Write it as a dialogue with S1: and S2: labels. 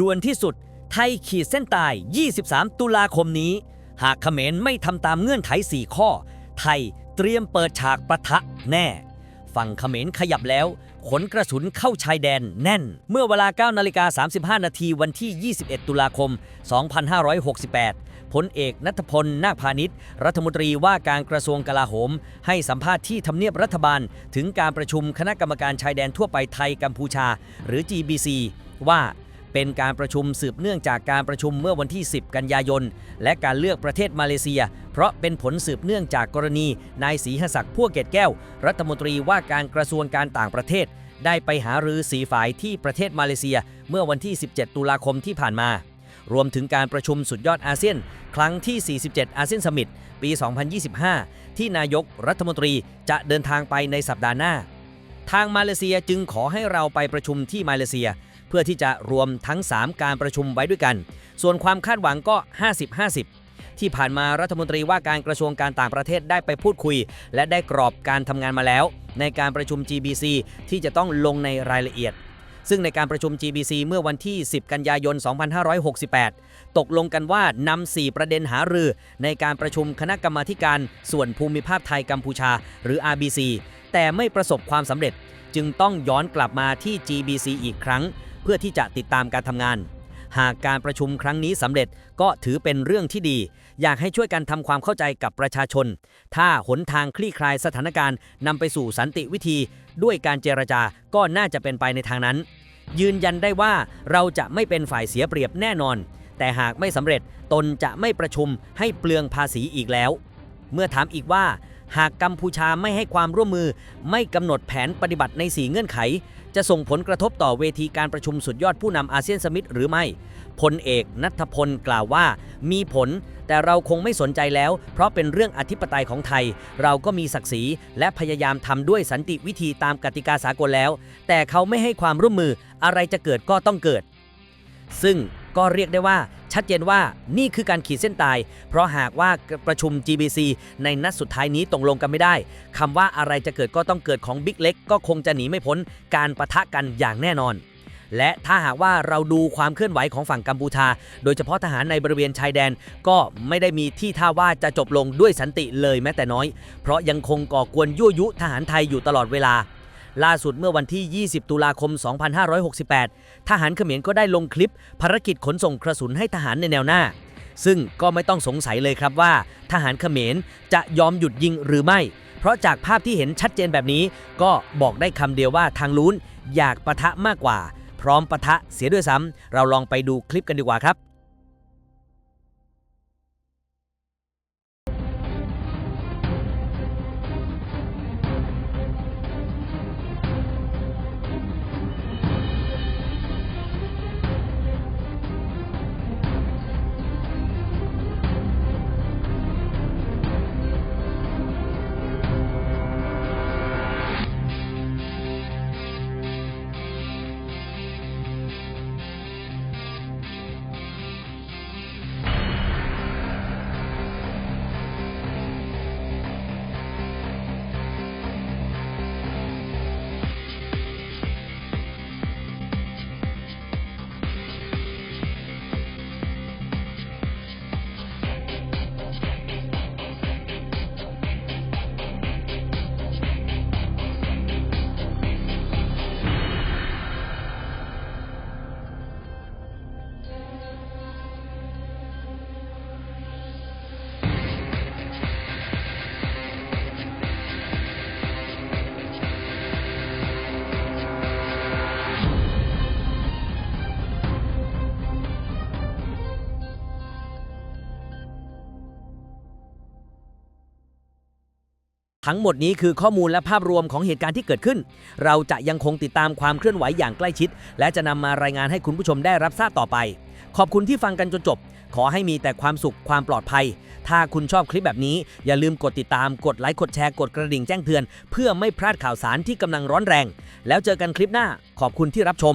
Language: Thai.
S1: ด่วนที่สุด ไทยขีดเส้นตาย 23 ตุลาคมนี้ หากเขมรไม่ทำตามเงื่อนไข 4 ข้อ ไทยเตรียมเปิดฉากประทะแน่ ฝั่งเขมรขยับแล้ว ขนกระสุนเข้าชายแดนแน่น เมื่อเวลา9นาฬิกา35 นาทีวันที่ 21 ตุลาคม 2568 พลเอกนัทพล นาคพาณิชย์ รัฐมนตรีว่าการกระทรวงกลาโหม ให้สัมภาษณ์ที่ทำเนียบรัฐบาล ถึงการประชุมคณะกรรมการชายแดนทั่วไปไทยกัมพูชา หรือ GBC ว่า เป็นการประชุมสืบเนื่องจากการประชุมเมื่อวันที่ 10 กันยายน และการเลือกประเทศมาเลเซีย เพราะเป็นผลสืบเนื่องจากกรณีนายศรีหศักดิ์พั่วเกตแก้ว รัฐมนตรีว่าการกระทรวงการต่างประเทศ ได้ไปหารือสีฝ่ายที่ประเทศมาเลเซีย เมื่อวันที่ 17 ตุลาคมที่ผ่านมา รวมถึงการประชุมสุดยอดอาเซียน ครั้งที่ 47 อาเซียนสมิตปี 2025 ที่นายกรัฐมนตรีจะเดินทางไปในสัปดาห์หน้า ทางมาเลเซียจึงขอให้เราไปประชุมที่มาเลเซีย เพื่อที่จะรวมทั้ง 3 การประชุมไว้ด้วยกัน ส่วนความคาดหวังก็ 50-50ที่ผ่านมารัฐมนตรีว่าการกระทรวงการต่างประเทศได้ไปพูดคุย และได้กรอบการทำงานมาแล้ว ในการประชุม GBC ที่จะต้องลงในรายละเอียด ซึ่งในการประชุม GBC เมื่อวันที่ 10 กันยายน 2568 ตกลงกันว่านำ 4 ประเด็นหารือ ในการประชุมคณะกรรมาการส่วนภูมิภาคไทยกัมพูชา หรือ RBC แต่ไม่ประสบความสำเร็จ จึงต้องย้อนกลับมาที่ GBC อีกครั้ง เพื่อที่จะติดตามการทำงาน หากการประชุมครั้งนี้สำเร็จก็ถือเป็นเรื่องที่ดี อยากให้ช่วยกันทำความเข้าใจกับประชาชน ถ้าหนทางคลี่คลายสถานการณ์นำไปสู่สันติวิธี ด้วยการเจรจาก็น่าจะเป็นไปในทางนั้น ยืนยันได้ว่าเราจะไม่เป็นฝ่ายเสียเปรียบแน่นอน แต่หากไม่สำเร็จตนจะไม่ประชุมให้เปลืองภาษีอีกแล้ว เมื่อถามอีกว่า หากกัมพูชาไม่ให้ความร่วมมือ ไม่กำหนดแผนปฏิบัติใน 4 เงื่อนไข จะส่งผลกระทบต่อเวทีการประชุมสุดยอดผู้นำอาเซียนสมิตหรือไม่ พลเอกนัทพลกล่าวว่า มีผล แต่เราคงไม่สนใจแล้ว เพราะเป็นเรื่องอธิปไตยของไทย เราก็มีศักดิ์ศรีและพยายามทำด้วยสันติวิธีตามกติกาสากลแล้ว แต่เขาไม่ให้ความร่วมมืออะไรจะเกิดก็ต้องเกิด ซึ่ง ก็เรียกได้ว่าชัดเจนว่านี่คือการขีดเส้นตาย เพราะหากว่าประชุม GBC ในนัดสุดท้ายนี้ตกลงกันไม่ได้คำว่าอะไรจะเกิดก็ต้องเกิดของบิ๊กเล็กก็คงจะหนีไม่พ้นการประทะกันอย่างแน่นอน และถ้าหากว่าเราดูความเคลื่อนไหวของฝั่งกัมพูชา โดยเฉพาะทหารในบริเวณชายแดน ก็ไม่ได้มีที่ท่าว่าจะจบลงด้วยสันติเลยแม้แต่น้อย เพราะยังคงก่อกวนยั่วยุทหารไทยอยู่ตลอดเวลา ล่าสุดเมื่อวันที่ 20 ตุลาคม 2568 ทหารเขมรก็ได้ลงคลิป ภารกิจขนส่งกระสุนให้ทหารในแนวหน้า ซึ่งก็ไม่ต้องสงสัยเลยครับว่า ทหารเขมรจะยอมหยุดยิงหรือไม่ เพราะจากภาพที่เห็นชัดเจนแบบนี้ ก็บอกได้คำเดียวว่าทางลุ้นอยากปะทะมากกว่า พร้อมปะทะเสียด้วยซ้ำเราลองไปดูคลิปกันดีกว่าครับ ทั้งหมดนี้คือข้อมูลและภาพรวมของเหตุการณ์ที่เกิดขึ้น เราจะยังคงติดตามความเคลื่อนไหวอย่างใกล้ชิด และจะนำมารายงานให้คุณผู้ชมได้รับทราบต่อไป ขอบคุณที่ฟังกันจนจบ ขอให้มีแต่ความสุขความปลอดภัย ถ้าคุณชอบคลิปแบบนี้ อย่าลืมกดติดตาม กดไลค์ กดแชร์ กดกระดิ่งแจ้งเตือน เพื่อไม่พลาดข่าวสารที่กำลังร้อนแรง แล้วเจอกันคลิปหน้า ขอบคุณที่รับชม